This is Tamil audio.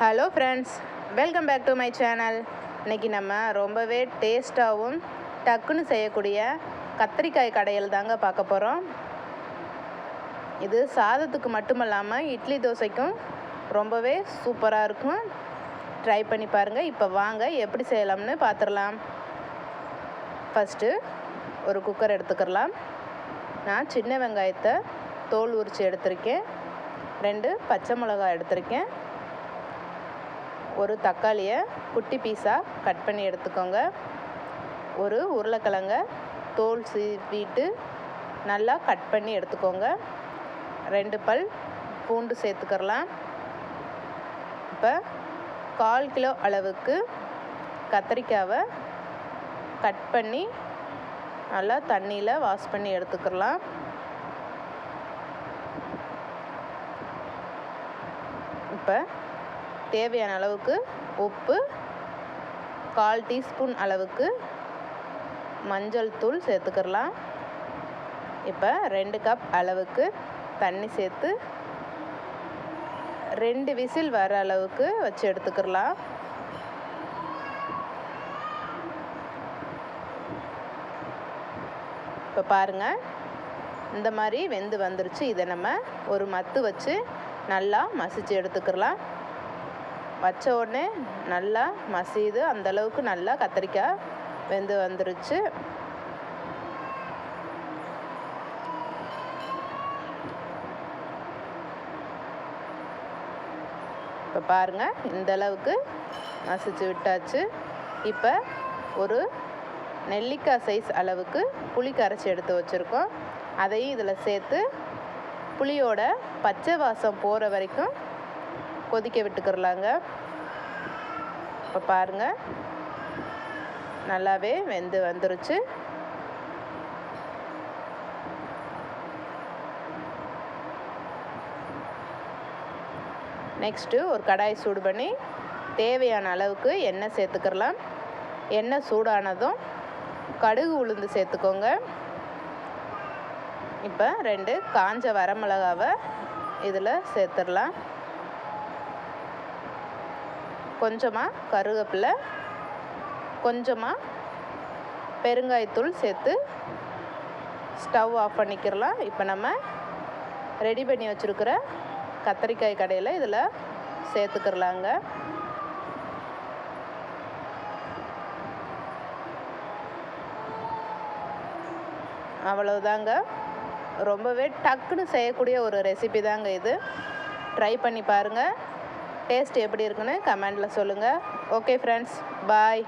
Hello friends welcome back to my channel இன்றைக்கி நம்ம ரொம்பவே டேஸ்ட்டாகவும் டக்குன்னு செய்யக்கூடிய கத்திரிக்காய் கடையில் தாங்க பார்க்க போகிறோம் இது சாதத்துக்கு மட்டும் இல்லாமல் இட்லி தோசைக்கும் ரொம்பவே சூப்பராக இருக்கும். ட்ரை பண்ணி பாருங்கள் இப்போ வாங்க எப்படி செய்யலாம்னு பார்த்துடலாம் ஃபஸ்ட்டு ஒரு குக்கர் எடுத்துக்கலாம் நான் சின்ன வெங்காயத்தை தோல் உரித்து எடுத்திருக்கேன். ரெண்டு பச்சை மிளகாய் எடுத்திருக்கேன். ஒரு தக்காளியை குட்டி பீஸாக கட் பண்ணி எடுத்துக்கோங்க. ஒரு உருளைக்கிழங்க தோல் சீவிட்டு நல்லா கட் பண்ணி எடுத்துக்கோங்க. ரெண்டு பல் பூண்டு சேர்த்துக்கிறலாம். இப்போ கால் கிலோ அளவுக்கு கத்திரிக்காவை கட் பண்ணி நல்லா தண்ணியில் வாஷ் பண்ணி எடுத்துக்கலாம் இப்போ தேவையான அளவுக்கு உப்பு கால் டீஸ்பூன் அளவுக்கு மஞ்சள் தூள் சேர்த்துக்கிறலாம். இப்போ ரெண்டு கப் அளவுக்கு தண்ணி சேர்த்து ரெண்டு விசில் வர அளவுக்கு வச்சு எடுத்துக்கிறலாம். இப்போ பாருங்கள் இந்த மாதிரி வெந்து வந்துருச்சு. இதை நம்ம ஒரு மத்து வச்சு நல்லா மசிச்சு எடுத்துக்கிறலாம். வச்ச உடனே நல்லா மசியுது அந்தளவுக்கு நல்லா கத்திரிக்காய் வெந்து வந்துருச்சு. இப்போ பாருங்கள் இந்த அளவுக்கு மசிச்சு விட்டாச்சு. இப்போ ஒரு நெல்லிக்காய் சைஸ் அளவுக்கு புளி கரைச்சி எடுத்து வச்சுருக்கோம். அதையும் இதில் சேர்த்து புளியோட பச்சை வாசம் போகிற வரைக்கும் கொதிக்க விட்டுக்கிறலாங்க. இப்போ பாருங்கள் நல்லாவே வெந்து வந்துருச்சு. நெக்ஸ்ட்டு ஒரு கடாய் சூடு பண்ணி தேவையான அளவுக்கு எண்ணெய் சேர்த்துக்கிறலாம். எண்ணெய் சூடானதும் கடுகு உளுந்து சேர்த்துக்கோங்க. இப்போ ரெண்டு காஞ்ச வரமிளகாவை இதில் சேர்த்துடலாம். கொஞ்சமாக கருவேப்பிலை கொஞ்சமாக பெருங்காயத்தூள் சேர்த்து ஸ்டவ் ஆஃப் பண்ணிக்கிறலாம். இப்போ நம்ம ரெடி பண்ணி வச்சுருக்கிற கத்தரிக்காய் கடையில் இதில் சேர்த்துக்கிறலாங்க. அவ்வளவுதாங்க. ரொம்பவே டக்குன்னு செய்யக்கூடிய ஒரு ரெசிபி தாங்க இது. ட்ரை பண்ணி பாருங்கள் டேஸ்ட் எப்படி இருக்குன்னு கமெண்டில் சொல்லுங்கள் ஓகே ஃப்ரெண்ட்ஸ் பாய்